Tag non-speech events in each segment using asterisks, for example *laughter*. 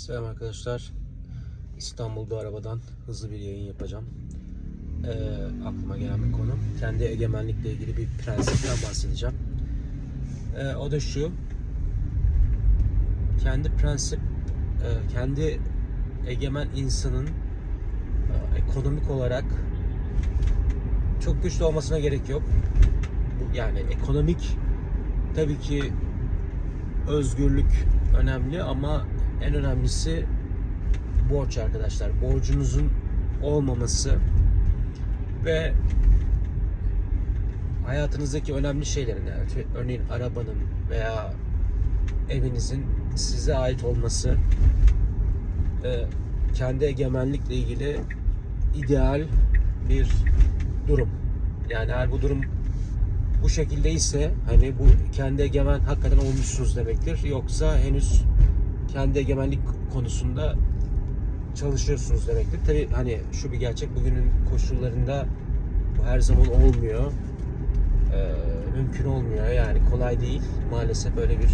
Selam arkadaşlar. İstanbul'da arabadan hızlı bir yayın yapacağım. Ee, aklıma gelen bir konu. Kendi egemenlikle ilgili bir prensipten bahsedeceğim. Ee, o da şu. Kendi prensip, e, kendi egemen insanın e, ekonomik olarak çok güçlü olmasına gerek yok. Yani ekonomik tabii ki özgürlük önemli ama en önemlisi borç arkadaşlar. Borcunuzun olmaması ve hayatınızdaki önemli şeylerin yani örneğin arabanın veya evinizin size ait olması kendi egemenlikle ilgili ideal bir durum. Yani eğer bu durum bu şekilde ise hani bu kendi egemen hakikaten olmuşsunuz demektir. Yoksa henüz kendi egemenlik konusunda çalışıyorsunuz demektir. Tabi hani şu bir gerçek bugünün koşullarında bu her zaman olmuyor. Ee, mümkün olmuyor yani kolay değil. Maalesef öyle bir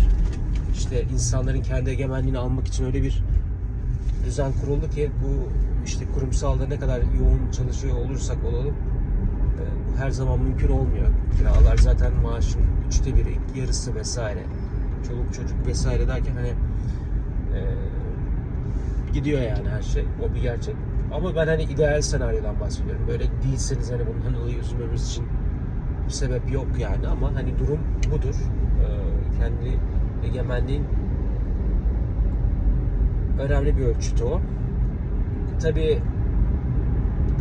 işte insanların kendi egemenliğini almak için öyle bir düzen kuruldu ki bu işte kurumsalda ne kadar yoğun çalışıyor olursak olalım e, her zaman mümkün olmuyor. Kiralar zaten maaşın üçte biri, yarısı vesaire. Çoluk çocuk vesaire derken hani e, gidiyor yani her şey. O bir gerçek. Ama ben hani ideal senaryodan bahsediyorum. Böyle değilseniz hani bundan dolayı üzülmemiz için bir sebep yok yani ama hani durum budur. E, kendi egemenliğin önemli bir ölçütü o. Tabii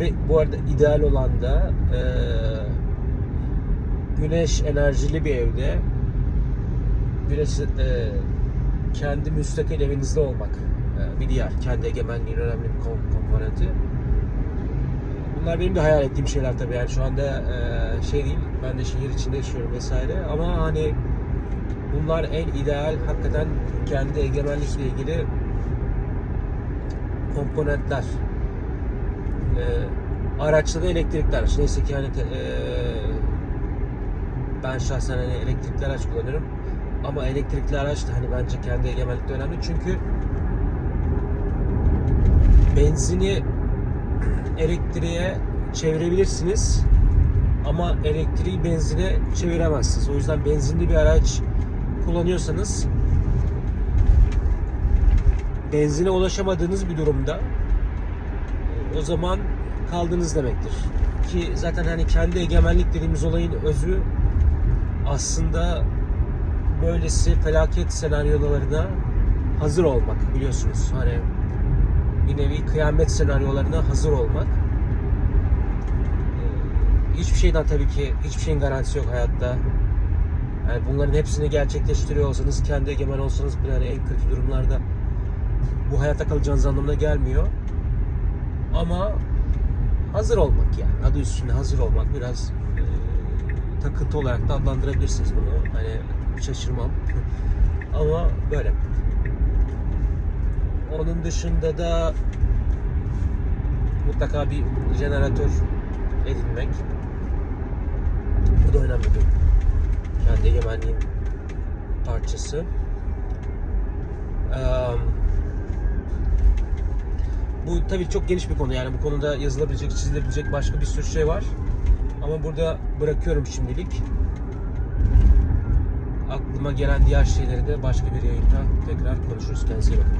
ve bu arada ideal olan da e, güneş enerjili bir evde güneş e, kendi müstakil evinizde olmak e, bir diğer kendi egemenliğin önemli bir kom- komponenti. Bunlar benim de hayal ettiğim şeyler tabii yani şu anda e, şey değil ben de şehir içinde yaşıyorum vesaire ama hani bunlar en ideal hakikaten kendi egemenlikle ilgili komponentler. Ee, araçta da elektrikli araç. Neyse ki hani ben şahsen hani elektrikli araç kullanıyorum. Ama elektrikli araç da hani bence kendi egemenlikte önemli. Çünkü benzini elektriğe çevirebilirsiniz. Ama elektriği benzine çeviremezsiniz. O yüzden benzinli bir araç kullanıyorsanız benzine ulaşamadığınız bir durumda o zaman kaldınız demektir. Ki zaten hani kendi egemenlik dediğimiz olayın özü aslında böylesi felaket senaryolarına hazır olmak biliyorsunuz. Hani bir nevi kıyamet senaryolarına hazır olmak. Ee, Hiçbir şeyden tabii ki hiçbir şeyin garantisi yok hayatta. Yani bunların hepsini gerçekleştiriyor olsanız, kendi egemen olsanız bile hani en kötü durumlarda bu hayatta kalacağınız anlamına gelmiyor. Ama hazır olmak yani. Adı üstünde hazır olmak biraz e, takıntı olarak da adlandırabilirsiniz bunu. Hani şaşırmam. *laughs* Ama böyle. Onun dışında da mutlaka bir jeneratör edinmek. Bu da önemli bir kendi egemenliğin parçası. Eee bu tabii çok geniş bir konu yani bu konuda yazılabilecek, çizilebilecek başka bir sürü şey var. Ama burada bırakıyorum şimdilik. Aklıma gelen diğer şeyleri de başka bir yayında tekrar konuşuruz. Kendinize iyi bakın.